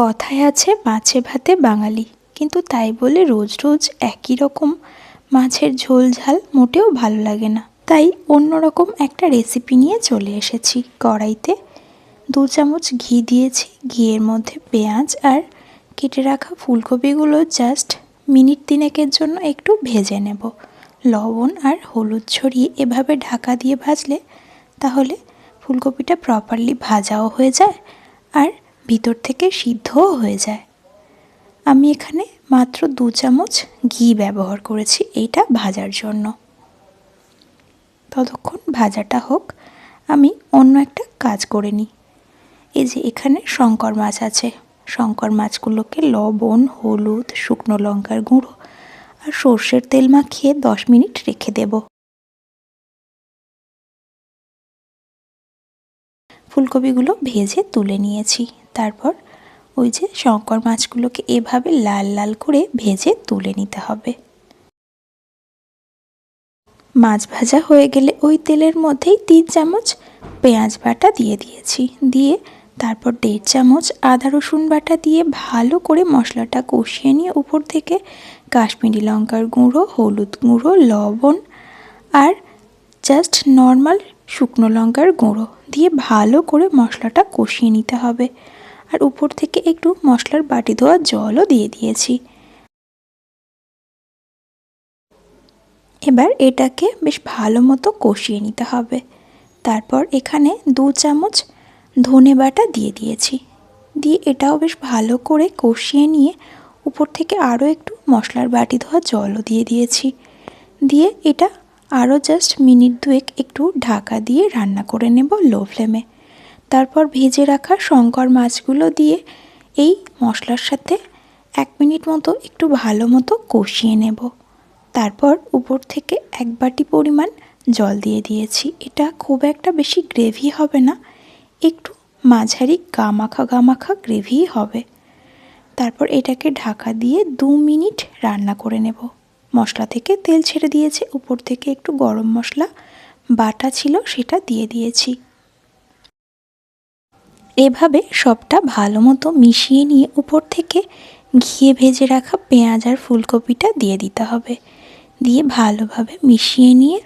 কথায় আছে, মাছে ভাতে বাঙালি। কিন্তু তাই বলে রোজ রোজ একই রকম মাছের ঝোল ঝাল মোটেও ভালো লাগে না। তাই অন্যরকম একটা রেসিপি নিয়ে চলে এসেছি কড়াইতে। দু চামচ ঘি দিয়েছি, ঘিয়ের মধ্যে পেঁয়াজ আর কেটে রাখা ফুলকপিগুলো জাস্ট মিনিট তিনেকের জন্য একটু ভেজে নেব। লবণ আর হলুদ ছড়িয়ে এভাবে ঢাকা দিয়ে ভাজলে তাহলে ফুলকপিটা প্রপারলি ভাজাও হয়ে যায় আর ভিতর থেকে সিদ্ধও হয়ে যায়। আমি এখানে মাত্র দু চামচ ঘি ব্যবহার করেছি, এইটা ভাজার জন্য। ততক্ষণ ভাজাটা হোক, আমি অন্য একটা কাজ করে নিই। এই যে এখানে শঙ্কর মাছ আছে। শঙ্কর মাছগুলোকে লবণ, হলুদ, শুকনো লঙ্কার গুঁড়ো আর সর্ষের তেল মাখিয়ে দশ মিনিট রেখে দেব। ফুলকপিগুলো ভেজে তুলে নিয়েছি। তারপর ওই যে শঙ্কর মাছগুলোকে এভাবে লাল লাল করে ভেজে তুলে নিতে হবে। মাছ ভাজা হয়ে গেলে ওই তেলের মধ্যেই তিন চামচ পেঁয়াজ বাটা দিয়ে দিয়েছি। দিয়ে তারপর দেড় চামচ আদা রসুন বাটা দিয়ে ভালো করে মশলাটা কষিয়ে নিয়ে উপর থেকে কাশ্মীরি লঙ্কার গুঁড়ো, হলুদ গুঁড়ো, লবণ আর জাস্ট নর্মাল শুকনো লঙ্কার গুঁড়ো দিয়ে ভালো করে মশলাটা কষিয়ে নিতে হবে। আর উপর থেকে একটু মশলার বাটি ধোয়া জলও দিয়ে দিয়েছি। এবার এটাকে বেশ ভালো মতো কষিয়ে নিতে হবে। তারপর এখানে দু চামচ ধনে বাটা দিয়ে দিয়েছি। দিয়ে এটাও বেশ ভালো করে কষিয়ে নিয়ে উপর থেকে আরও একটু মশলার বাটি ধোয়া জলও দিয়ে দিয়েছি। দিয়ে এটা আরও জাস্ট মিনিট দুয়েক একটু ঢাকা দিয়ে রান্না করে নেব লো ফ্লেমে। তারপর ভেজে রাখা শঙ্কর মাছগুলো দিয়ে এই মশলার সাথে এক মিনিট মতো একটু ভালো মতো কষিয়ে নেব। তারপর উপর থেকে এক বাটি পরিমাণ জল দিয়ে দিয়েছি। এটা খুব একটা বেশি গ্রেভি হবে না, একটু মাঝারি গামাখা গামাখা গ্রেভি হবে। তারপর এটাকে ঢাকা দিয়ে দু মিনিট রান্না করে নেব। মশলা থেকে তেল ছেড়ে দিয়েছে, উপর থেকে একটু গরম মশলা বাটা ছিল সেটা দিয়ে দিয়েছি। এভাবে সবটা ভালো মতো মিশিয়ে নিয়ে উপর থেকে ঘিয়ে ভেজে রাখা পেঁয়াজ আর ফুলকপিটা দিয়ে দিতে হবে। দিয়ে ভালোভাবে মিশিয়ে নিয়ে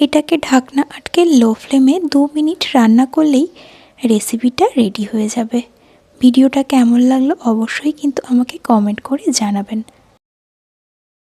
এটাকে ঢাকনা আটকে লো ফ্লেমে দু মিনিট রান্না করলেই রেসিপিটা রেডি হয়ে যাবে। ভিডিওটা কেমন লাগল অবশ্যই কিন্তু আমাকে কমেন্ট করে জানাবেন।